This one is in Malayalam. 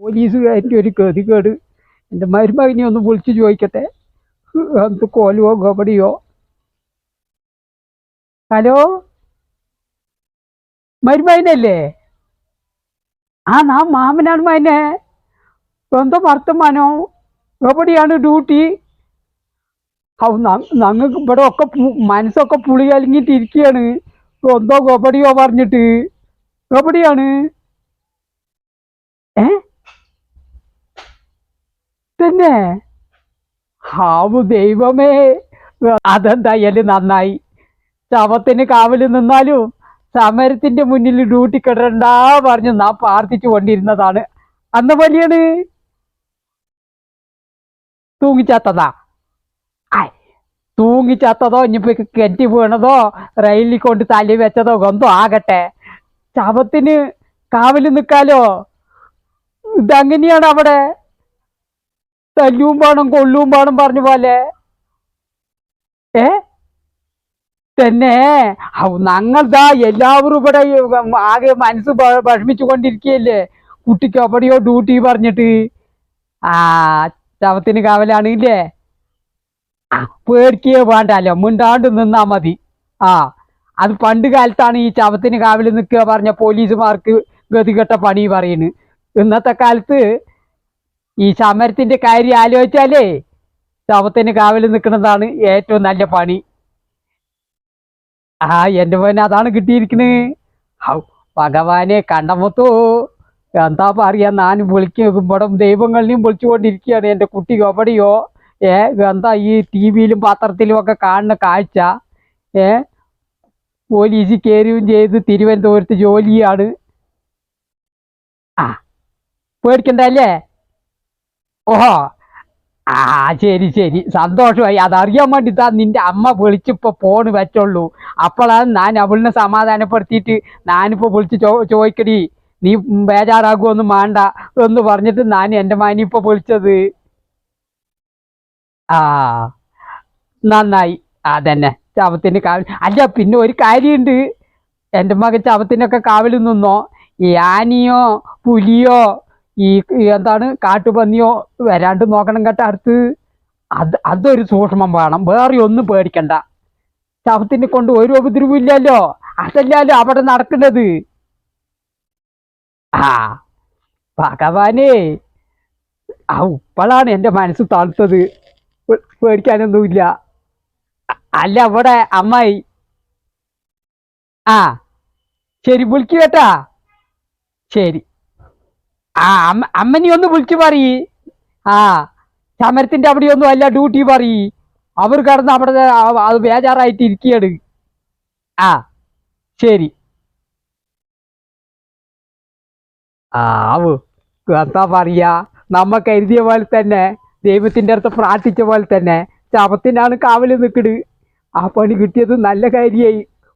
പോലീസുകാരന്റെ ഒരു ഗതികേട്. എന്റെ മരുമകനെ ഒന്ന് വിളിച്ച് ചോദിക്കട്ടെ? എന്ത് കോലുവോ ഗോപടിയോ? ഹലോ? മരുമകനല്ലേ? ആ നാ മാമനാണ് മകനെ. എന്തോ വർത്തമാനോ? എവിടെയാണ് ഡ്യൂട്ടി. ഞങ്ങൾക്ക് ഇവിടെ ഒക്കെ മനസ്സൊക്കെ പുളി കലങ്ങിയിട്ട് ഇരിക്കുകയാണ്. എന്തോ ഗോപടിയോ പറഞ്ഞിട്ട്. ഗോപടിയാണ്. ഏ? തന്നെ ഹാവു ദൈവമേ. അതെന്തായാലും നന്നായി? ശവത്തിന് കാവൽ നിന്നാലും സമരത്തിന്റെ മുന്നിൽ ഡ്യൂട്ടി കിടണ്ടാ പറഞ്ഞു നാം പ്രാർത്ഥിച്ചു കൊണ്ടിരുന്നതാണ്. അന്ന് വലിയാണ്? തൂങ്ങിച്ചാത്തതാ? ആയ്. തൂങ്ങിച്ചാത്തതോ ഇനിയിപ്പോ കെറ്റി വീണതോ റെയിലിൽ കൊണ്ട് തലി വെച്ചതോ ഗന്ധോ ആകട്ടെ. ശവത്തിന് കാവൽ നിൽക്കാലോ? ഇതങ്ങനെയാണ് അവിടെ? തല്ലും പാടും കൊള്ളും പാടും പറഞ്ഞ പോലെ. ഏ? തന്നെ. ഞങ്ങൾ ഞങ്ങൾതാ എല്ലാവരും ഇവിടെ ആകെ മനസ്സ് വിഷമിച്ചു കൊണ്ടിരിക്കുകയല്ലേ? കുട്ടിക്ക് എവിടെയോ ഡ്യൂട്ടി പറഞ്ഞിട്ട്. ആ ശവത്തിന് കാവലാണ് ഇല്ലേ? പേടിക്കേ വേണ്ടല്ലോ. മുണ്ടാണ്ട് നിന്നാ മതി. ആ അത് പണ്ട് കാലത്താണ് ഈ ശവത്തിന് കാവൽ നിൽക്കുക പറഞ്ഞ പോലീസുമാർക്ക് ഗതികെട്ട പണി പറയുന്നത് ഇന്നത്തെ കാലത്ത് ഈ സമരത്തിന്റെ കാര്യം ആലോചിച്ചാലേ ശവത്തിന് കാവൽ നിൽക്കുന്നതാണ് ഏറ്റവും നല്ല പണി. ആ എന്റെ മോനെ അതാണ് കിട്ടിയിരിക്കുന്നത്. ഹൗ ഭഗവാനെ കണ്ടമൊത്തോ. എന്താ പറയാ ഞാൻ വിളിക്കും ഇവിടെ ദൈവങ്ങളിനെയും വിളിച്ചുകൊണ്ടിരിക്കുകയാണ്. എന്റെ കുട്ടി എവിടെയോ ഏ എന്താ ഈ ടി വിയിലും പത്രത്തിലും ഒക്കെ കാണുന്ന കാഴ്ച. ഏ പോലീസ് കയറുകയും ചെയ്ത് തിരുവനന്തപുരത്ത് ജോലിയാണ്. ആ പേടിക്കണ്ടല്ലേ ഓഹോ. ആ ശരി ശരി. സന്തോഷമായി. അതറിയാൻ വേണ്ടിത്താ നിന്റെ അമ്മ വിളിച്ചിപ്പോ ഫോണ് വെച്ചുള്ളൂ അപ്പോഴാണ് ഞാൻ അവളിനെ സമാധാനപ്പെടുത്തിയിട്ട് ഞാനിപ്പോ വിളിച്ച് ചോ ചോദിക്കടി. നീ ബേജാറാകുമൊന്നും വേണ്ട എന്ന് പറഞ്ഞിട്ട് ഞാൻ എന്റെ മാനിപ്പോ വിളിച്ചത്. ആ നന്നായി. അതന്നെ. ചവത്തിന് കാവൽ അല്ല പിന്നെ ഒരു കാര്യമുണ്ട്. എന്റെ മകൻ ചവത്തിനൊക്കെ കാവൽ നിന്നോ? യാനിയോ പുലിയോ ഈ എന്താണ് കാട്ടുപന്നിയോ വരാണ്ട് നോക്കണം കേട്ട അടുത്ത്. അത് അതൊരു സൂക്ഷ്മം വേണം. വേറെ ഒന്നും പേടിക്കണ്ട. ശവത്തിനെ കൊണ്ട് ഒരു ഉപദ്രവം ഇല്ലല്ലോ. അതല്ലല്ലോ അവിടെ നടക്കുന്നത്. ആ ഭഗവാനേ. ആ ഉപ്പളാണ് എന്റെ മനസ്സ് തണുത്തത്. പേടിക്കാനൊന്നുമില്ല. അല്ല അവിടെ അമ്മായി. ആ ശരി വിളിക്കൂ കേട്ടാ. ശരി. ആ അമ്മ അമ്മനി ഒന്ന് വിളിച്ചു പറയ്. ആ സമരത്തിന്റെ അവിടെയൊന്നും അല്ല ഡ്യൂട്ടി പറയ്. അവർ കടന്ന് അവിടെ അത് ബേജാറായിട്ട് ഇരിക്കുകയാണ് ആ ശരി. ആവു എന്താ പറയാ? നമ്മ കരുതിയ പോലെ തന്നെ ദൈവത്തിന്റെ അടുത്ത് പ്രാർത്ഥിച്ച പോലെ തന്നെ ശവത്തിനാണ് കാവൽ നിൽക്കണ് ആ പണി കിട്ടിയത് നല്ല കാര്യമായി